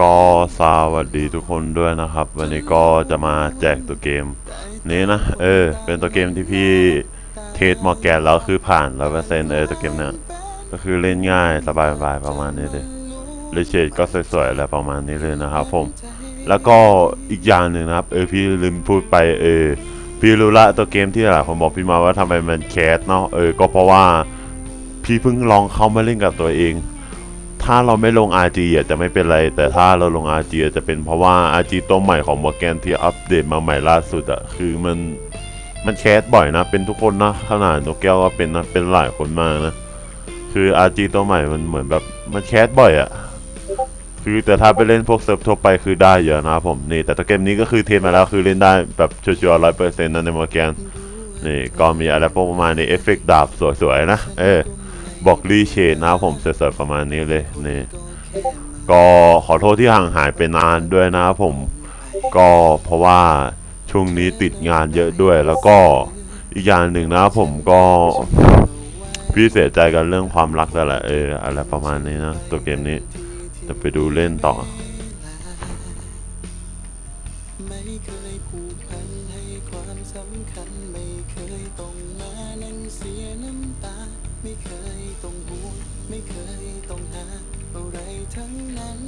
ก็สวัสดีทุกคนด้วยนะครับ วันนี้ก็จะมาแจกตัวเกม นี้นะ เออ เป็นตัวเกมที่พี่เทสมอร์แกนแล้วคือผ่านร้อยเปอร์เซ็นต์เออตัวเกมเนี่ยก็คือเล่นง่ายสบายๆประมาณนี้เลยเลเชดก็สวยๆอะไรประมาณนี้เลยนะครับผม แล้วก็อีกอย่างหนึ่งนะครับ เออพี่ลืมพูดไปเออพี่รู้ละตัวเกมที่หลายคนบอกพี่มาว่าทำไมมันแคสเนาะเออก็เพราะว่าพี่เพิ่งลองเข้ามาเล่นกับตัวเอง ถ้าเราไม่ลง RG อะจะไม่เป็นไร แต่ถ้าเราลง RG อะจะเป็นเพราะว่า RG ตัวใหม่ของมอร์แกนที่อัปเดตมาใหม่ล่าสุดอะคือมันมันแคสบ่อยนะ เป็นทุกคนนะขนาดนกแก้วก็เป็นนะเป็นหลายคนมากนะ คือ RG ตัวใหม่มันเหมือนแบบมันแคสบ่อยอะคือแต่ถ้าไปเล่นพวกเซิร์ฟทั่วไปคือได้เยอะนะผมนี่ แต่ตัวเกมนี้ก็คือเทสมาแล้วคือเล่นได้แบบชัวร์ร้อยเปอร์เซ็นต์นะในมอร์แกนนี่ก็มีอะไรพวกประมาณนี้เอฟเฟกต์ดาบสวยๆนะ เออ บอกรีเชดนะผมเสวยๆประมาณนี้เลยนี่ก็ขอโทษที่ห่างหายไปนานด้วยนะผมก็เพราะว่าช่วงนี้ติดงานเยอะด้วย แล้วก็อีกอย่างหนึ่งนะผมก็พี่เสียใจกันเรื่องความรักแต่ละเอออะไรประมาณนี้นะตัวเกมนี้จะไปดูเล่นต่อไม่เคยต้องมานั่งเสียน้ำตา ทั้งนั้น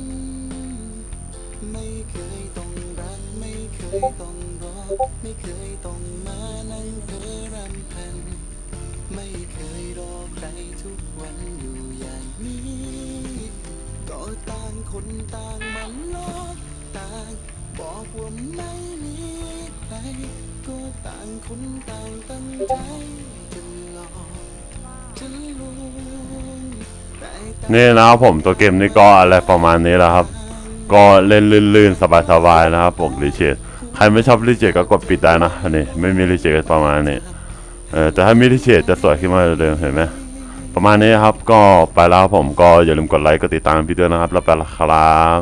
ไม่เคยต้องรัก ไม่เคยต้องรอ ไม่เคยต้องมานั่งเพ้อรำพัน ไม่เคยรอใครทุกวันอยู่อย่างนี้ ก็ต่างคนต่างมันลอกต่างบอกว่าไม่มีใคร ก็ต่างคนต่างตั้งใจจะหลอก นี่นะครับผมตัวเกมนี้ก็อะไรประมาณนี้แหละครับ ก็เล่นลื่นๆ สบายๆนะครับผมลิเชตใครไม่ชอบลิเชตก็กดปิดได้นะอันนี้ไม่มีลิเชตก็ประมาณนี้เออแต่ถ้ามีลิเชตจะสวยขึ้นมาเดิมเห็นไหมประมาณนี้ครับก็ไปแล้วผมก็อย่าลืมกดไลค์กดติดตามพี่ด้วยนะครับ แล้วไปละครับ